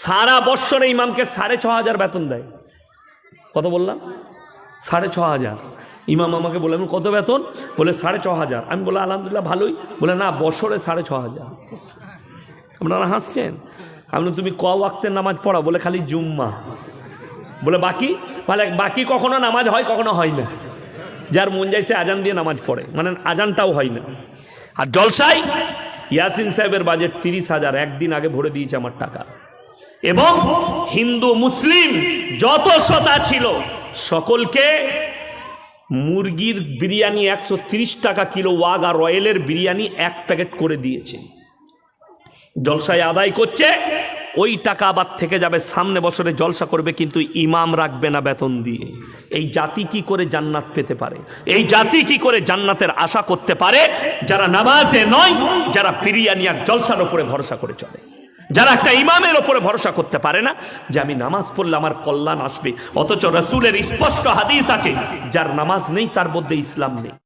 সারা বৎসরে ইমামকে সাড়ে ছ হাজার বেতন দেয়। কত বললাম? সাড়ে ছ হাজার। ইমাম আমাকে বলে, "আমি কত বেতন? বলে, সাড়ে ছ হাজার। আমি বলে আলহামদুলিল্লাহ, ভালোই। বলে, না বছরে সাড়ে ছ হাজার। আপনারা হাসছেন? আমি তুমি ক ওয়াক্তের নামাজ পড়া বলে, খালি জুম্মা। বলে, বাকি? মানে বাকি কখনো নামাজ হয়, কখনো হয় না। যার মন যাইছে আজান দিয়ে নামাজ পড়ে। মানে আজানটাও হয় না। আর জলসাই ইয়াসিন সাহেবের বাজেট তিরিশ হাজার। একদিন আগে ভরে দিয়েছে আমার টাকা। এবং হিন্দু মুসলিম যত শতা ছিল, সকলকে মুরগির বিরিয়ানি একশো টাকা কিলো ওয়াগ রয়েলের বিরিয়ানি এক প্যাকেট করে দিয়েছে। জলসায় আদায় করছে, ওই টাকা আবার থেকে যাবে, সামনে বছরে জলসা করবে, কিন্তু ইমাম রাখবে না বেতন দিয়ে। এই জাতি কি করে জান্নাত পেতে পারে? এই জাতি কি করে জান্নাতের আশা করতে পারে? যারা নামাজে নয়, যারা বিরিয়ানি আর জলসার ওপরে ভরসা করে চলে। যারা একটা ইমামের ওপরে ভরসা করতে পারে না, যে আমি নামাজ পড়লে আমার কল্যাণ আসবে, অথচ রসুলের স্পষ্ট হাদিস আছে, যার নামাজ নেই, তার মধ্যে ইসলাম নেই।